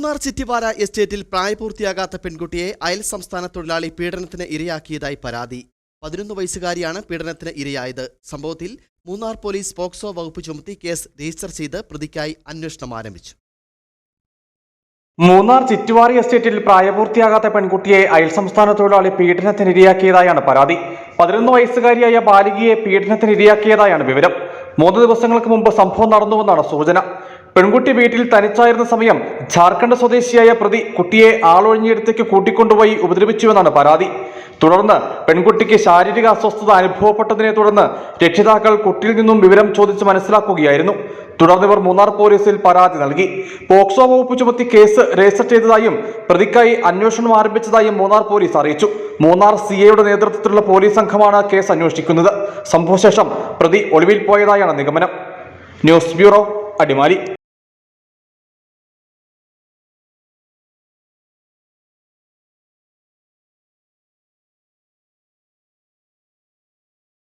മൂന്നാർ ചിറ്റിവാര എസ്റ്റേറ്റിൽ പ്രായപൂർത്തിയാകാത്ത പെൺകുട്ടിയെ അയൽ സംസ്ഥാന തൊഴിലാളി പീഡനത്തിന് ഇരയാക്കിയതായി പരാതി. പതിനൊന്ന് വയസ്സുകാരിയാണ് പീഡനത്തിന് ഇരയായത്. സംഭവത്തിൽ മൂന്നാർ പോലീസ് പോക്സോ വകുപ്പ് ചുമത്തി കേസ് രജിസ്റ്റർ ചെയ്ത് പ്രതിക്കായി അന്വേഷണം ആരംഭിച്ചു. മൂന്നാർ ചിറ്റുവാറി എസ്റ്റേറ്റിൽ പ്രായപൂർത്തിയാകാത്ത പെൺകുട്ടിയെ അയൽ സംസ്ഥാന തൊഴിലാളി പീഡനത്തിനിരയാക്കിയതായാണ് പരാതി. പതിനൊന്ന് വയസ്സുകാരിയായ ബാലികയെ പീഡനത്തിനിരയാക്കിയതായാണ് വിവരം. മൂന്ന് ദിവസങ്ങൾക്ക് മുമ്പ് സംഭവം നടന്നുവെന്നാണ് സൂചന. പെൺകുട്ടി വീട്ടിൽ തനിച്ചായിരുന്ന സമയം ജാർഖണ്ഡ് സ്വദേശിയായ പ്രതി കുട്ടിയെ ആളൊഴിഞ്ഞിടത്തേക്ക് കൂട്ടിക്കൊണ്ടുപോയി ഉപദ്രവിച്ചുവെന്നാണ് പരാതി. തുടർന്ന് പെൺകുട്ടിക്ക് ശാരീരിക അസ്വസ്ഥത അനുഭവപ്പെട്ടതിനെ തുടർന്ന് രക്ഷിതാക്കൾ കുട്ടിയിൽ നിന്നും വിവരം ചോദിച്ച് മനസ്സിലാക്കുകയായിരുന്നു. തുടർന്ന് ഇവർ മൂന്നാർ പോലീസിൽ പരാതി നൽകി. പോക്സോ വകുപ്പ് ചുമത്തി കേസ് രജിസ്റ്റർ ചെയ്തതായും പ്രതിക്കായി അന്വേഷണം ആരംഭിച്ചതായും മൂന്നാർ പോലീസ് അറിയിച്ചു. മൂന്നാർ സി എയുടെ നേതൃത്വത്തിലുള്ള പോലീസ് സംഘമാണ് കേസ് അന്വേഷിക്കുന്നത്. സംഭവശേഷം പ്രതി ഒളിവിൽ പോയതായാണ് നിഗമനം. News bureau Adimali.